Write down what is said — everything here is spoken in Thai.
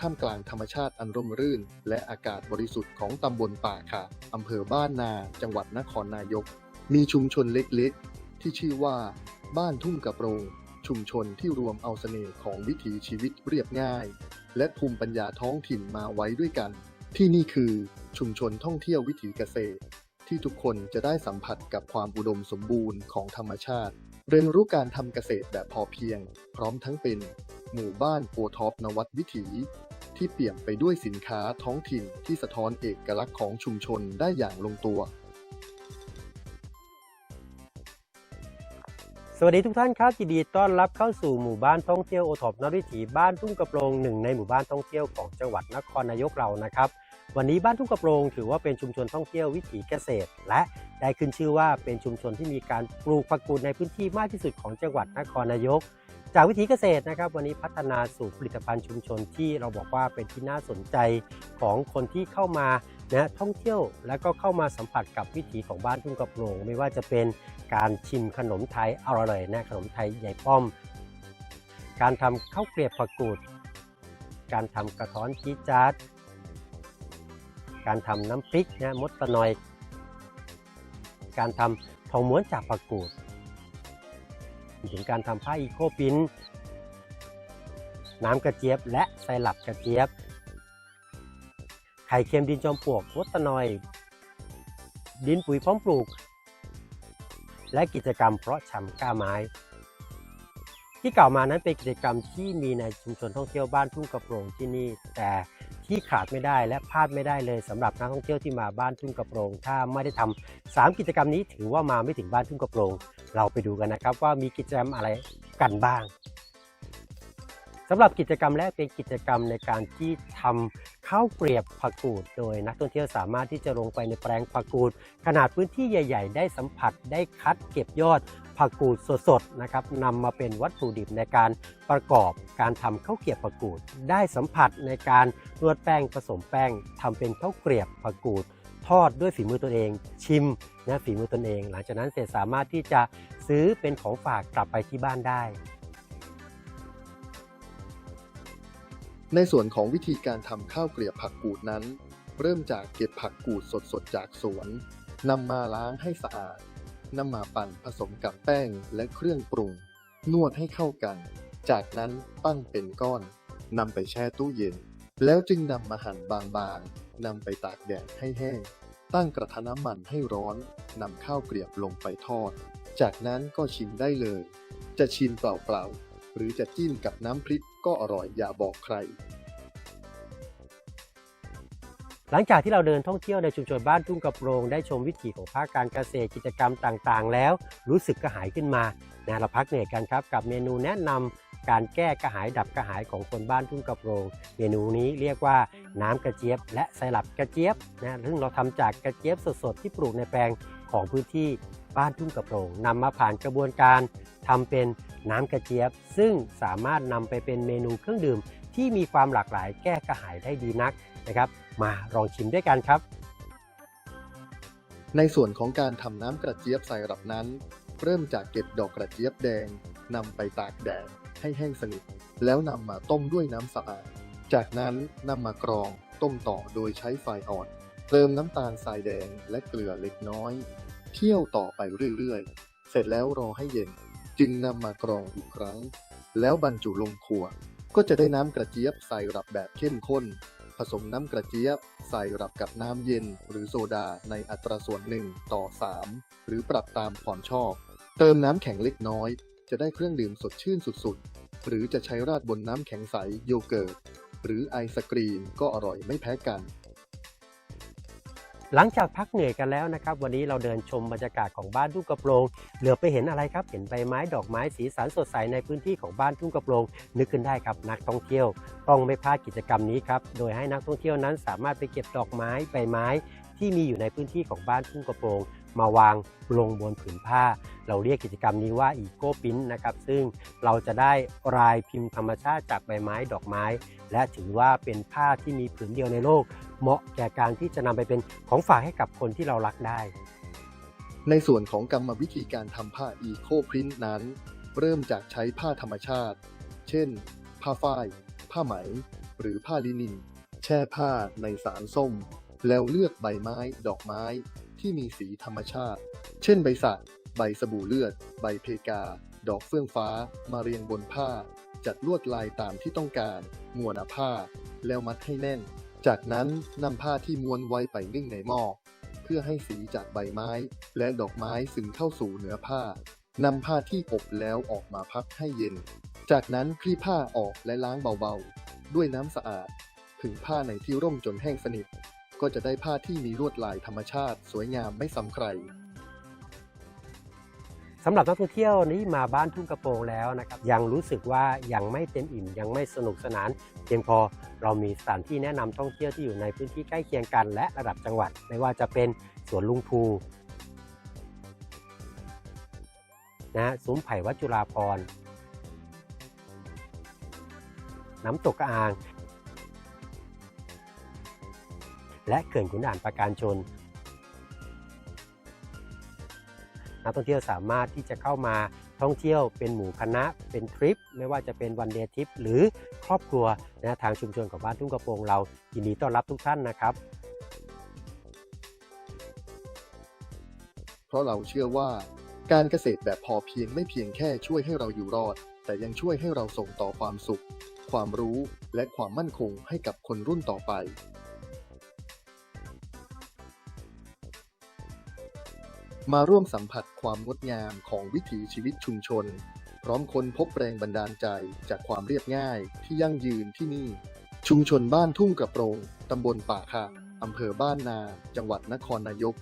ท่ามกลางธรรมชาติอันร่มรื่น และอากาศบริสุทธิ์ของตำบลป่าขาดอำเภอบ้านนา จังหวัดนครนายก มีชุมชนเล็กๆ ที่ชื่อว่า บ้านทุ่งกระโปรงชุมชนที่รวมเอาเสน่ห์ของวิถีชีวิตเรียบง่าย และภูมิปัญญาท้องถิ่นมาไว้ด้วยกัน ที่นี่คือชุมชนท่องเที่ยววิถีเกษตร ที่ทุกคนจะได้สัมผัสกับความอุดมสมบูรณ์ของธรรมชาติ เรียนรู้การทำเกษตรแบบพอเพียง พร้อมทั้งเป็นหมู่บ้านโอท็อปนวัดวิถี ที่เปี่ยมไปด้วยสินค้าท้องถิ่นที่สะท้อนเอกลักษณ์ของชุมชนได้อย่างลงตัว สวัสดีทุกท่านครับยินดีต้อนรับเข้าสู่หมู่บ้านท่องเที่ยวโอท็อปนวิถีบ้านทุ่งกระโปรงหนึ่งในหมู่บ้านท่องเที่ยวของจังหวัดนครนายกเรานะครับ วันนี้บ้านทุ่งกระโปรงถือว่าเป็นชุมชนท่องเที่ยววิถีเกษตร และได้ขึ้นชื่อว่าเป็นชุมชนที่มีการปลูกผักกูดในพื้นที่มากที่สุดของจังหวัดนครนายก จากวิถีเกษตรนะครับ วันนี้พัฒนาสู่ผลิตภัณฑ์ชุมชนที่เราบอกว่าเป็นที่น่าสนใจของคนที่เข้ามานะท่องเที่ยวแล้วก็เข้ามาสัมผัสกับวิถีของบ้านทุ่งกระโปรงไม่ว่าจะเป็นการชิมขนมไทยอร่อยนะขนมไทยใหญ่ป้อม การทำข้าวเกลียบผักกูด การทำกระท้อนจีจาร์ดการทำน้ำพริกนะมดตะนอย การทำทองม้วนจากผักกูด ถึงการทำผ้าอีโคปินน้ำกระเจี๊ยบ และไซรัปกระเจี๊ยบ ไข่เค็มดินจอมปลวกมดตนอย ดินปุ๋ยพร้อมปลูก และกิจกรรมเพราะชำก้าไม้ ที่กล่าวมานั้นเป็นกิจกรรมที่มีในชุมชนท่องเที่ยวบ้านทุ่งกระโปรงที่นี่แต่ ที่ขาดไม่ได้และพลาดไม่ได้เลยสำหรับนักท่องเที่ยวที่มาบ้านทุ่งกระโปรงถ้าไม่ได้ทำสามกิจกรรมนี้ถือว่ามาไม่ถึงบ้านทุ่งกระโปรงเราไปดูกันนะครับ ว่ามีกิจกรรมอะไรกันบ้างสำหรับกิจกรรมแรกเป็นกิจกรรมในการที่ทำข้าวเกรียบผักกูด โดยนักท่องเที่ยวสามารถที่จะลงไปในแปลงผักกูด ขนาดพื้นที่ใหญ่ ๆ ได้สัมผัสได้คัดเก็บยอด ผักกูดสดๆนะครับนำมาเป็นวัตถุดิบในการประกอบการทำข้าวเกรียบผักกูด ได้สัมผัสในการนวดแป้งผสมแป้งทำเป็นข้าวเกรียบผักกูด ทอดด้วยฝีมือตนเอง ชิมนะฝีมือตนเอง หลังจากนั้นเสร็จสามารถที่จะซื้อเป็นของฝากกลับไปที่บ้านได้ในส่วนของวิธีการทำข้าวเกลียบผักกูดนั้น เริ่มจากเก็บผักกูดสดๆจากสวนนำมาล้างให้สะอาด นำมาปั่นผสมกับแป้งและเครื่องปรุง นวดให้เข้ากัน จากนั้นปั้นเป็นก้อนนำไปแช่ตู้เย็น แล้วจึงนำมาหั่นบางๆนำไปตากแดดให้แห้ง ตั้งกระทะน้ำมันให้ร้อนนำข้าวเกลียบลงไปทอด จากนั้นก็ชิมได้เลย จะชิมเปล่าๆหรือจะจิ้มกับน้ำพริกก็อร่อยอย่าบอกใคร หลังจากที่เราเดินท่องเที่ยวในชุมชนบ้านทุ่งกระโปรงได้ชมวิถีของภาคการเกษตรกิจกรรมต่างๆ แล้วรู้สึกกระหายขึ้นมานะเราพักเหนื่อยกันครับกับเมนูแนะนำการแก้กระหายดับกระหายของคนบ้านทุ่งกระโปรง เมนูนี้เรียกว่าน้ำกระเจี๊ยบ และไซรัปกระเจี๊ยบนะซึ่งเราทำจากกระเจี๊ยบสดๆที่ปลูกในแปลงของพื้นที่บ้านทุ่งกระโปรงนำมาผ่านกระบวนการทำเป็นน้ำกระเจี๊ยบ ซึ่งสามารถนำไปเป็นเมนูเครื่องดื่มที่มีความหลากหลายแก้กระหายได้ดีนัก นะครับ มาลองชิมด้วยกันครับ ในส่วนของการทำน้ำกระเจี๊ยบใส่รับนั้น เริ่มจากเก็บดอกกระเจี๊ยบแดงนำไปตากแดดให้แห้งสนิท แล้วนำมาต้มด้วยน้ำสะอาด จากนั้นนำมากรองต้มต่อโดยใช้ไฟอ่อน เติมน้ำตาลทรายแดงและเกลือเล็กน้อย เคี่ยวต่อไปเรื่อยๆ เสร็จแล้วรอให้เย็น จึงนำมากรองอีกครั้ง แล้วบรรจุลงขวดก็จะได้น้ำกระเจี๊ยบใส่รับแบบเข้มข้น ผสมน้ำกระเจี๊ยบ ใส่รับกับน้ำเย็นหรือโซดาในอัตราส่วน 1 ต่อ 3 หรือปรับตามความชอบ เติมน้ำแข็งเล็กน้อย จะได้เครื่องดื่มสดชื่นสุดๆ หรือจะใช้ราดบนน้ำแข็งใสโยเกิร์ต หรือไอศกรีมก็อร่อยไม่แพ้กัน หลังจากพักเหนื่อยกันแล้วนะครับ วันนี้เราเดินชมบรรยากาศของบ้านทุ่งกระโปรงเหลือไปเห็นอะไรครับ เห็นใบไม้ดอกไม้สีสันสดใสในพื้นที่ของบ้านทุ่งกระโปรงนึกขึ้นได้ครับนักท่องเที่ยว ต้องไม่พลาดกิจกรรมนี้ครับโดยให้นักท่องเที่ยวนั้นสามารถไปเก็บดอกไม้ใบไม้ ที่มีอยู่ในพื้นที่ของบ้านทุ่งกระโปรงมาวางลงบนผืนผ้า เราเรียกกิจกรรมนี้ว่าอีโก้ปิ้นนะครับ ซึ่งเราจะได้รายพิมพ์ธรรมชาติจากใบไม้ดอกไม้ และถือว่าเป็นผ้าที่มีผืนเดียวในโลก เหมาะแก่การที่จะนำไปเป็นของฝากให้กับคนที่เรารักได้ ในส่วนของกรรมวิธีการทำผ้าอีโคพรินนั้น เริ่มจากใช้ผ้าธรรมชาติ เช่น ผ้าฝ้าย ผ้าไหม หรือผ้าลินิน แช่ผ้าในสารส้ม แล้วเลือกใบไม้ดอกไม้ที่มีสีธรรมชาติ เช่นใบสักใบสบู่เลือด ใบเพกา ดอกเฟื่องฟ้า มาเรียงบนผ้า จัดลวดลายตามที่ต้องการม้วนผ้า แล้วมัดให้แน่น จากนั้นนำผ้าที่ม้วนไว้ไปนึ่งในหม้อเพื่อให้สีจากใบไม้ และดอกไม้ซึมเข้าสู่เนื้อผ้านำผ้าที่อบแล้วออกมาพักให้เย็น จากนั้นคลี่ผ้าออกและล้างเบาๆ ด้วยน้ำสะอาดผึ่งผ้าในที่ร่มจนแห้งสนิท ก็จะได้ผ้าที่มีลวดลายธรรมชาติ สวยงามไม่ซ้ำใคร สำหรับนักท่องเที่ยวนี้มาบ้านทุ่งกระโปรงแล้วนะครับยังรู้สึกว่ายังไม่เต็มอิ่ม ยังไม่สนุกสนานเพียงพอเรามีสถานที่แนะนำท่องเที่ยวที่อยู่ในพื้นที่ใกล้เคียงกัน และระดับจังหวัด ไม่ว่าจะเป็นสวนลุงภูนะซุ้มไผ่วัดจุฬาพรน้ำตกกระอาง และเขื่อนขุนด่านประการชน นักท่องเที่ยวสามารถที่จะเข้ามาท่องเที่ยวเป็นหมู่คณะเป็นทริป ไม่ว่าจะเป็นวันเดย์ทริป หรือครอบครัวนะทางชุมชนของบ้านทุ่งกระโปรงเรายินดีต้อนรับทุกท่านนะครับ เพราะเราเชื่อว่า การเกษตรแบบพอเพียงไม่เพียงแค่ช่วยให้เราอยู่รอด แต่ยังช่วยให้เราส่งต่อความสุข ความรู้และความมั่นคงให้กับคนรุ่นต่อไป มาร่วมสัมผัสความงดงามของวิถีชีวิตชุมชน พร้อมคนพบแรงบันดาลใจจากความเรียบง่ายที่ยั่งยืนที่นี่ ชุมชนบ้านทุ่งกระโปรง ตำบลป่าคาอำเภอบ้านนา จังหวัดนครนายก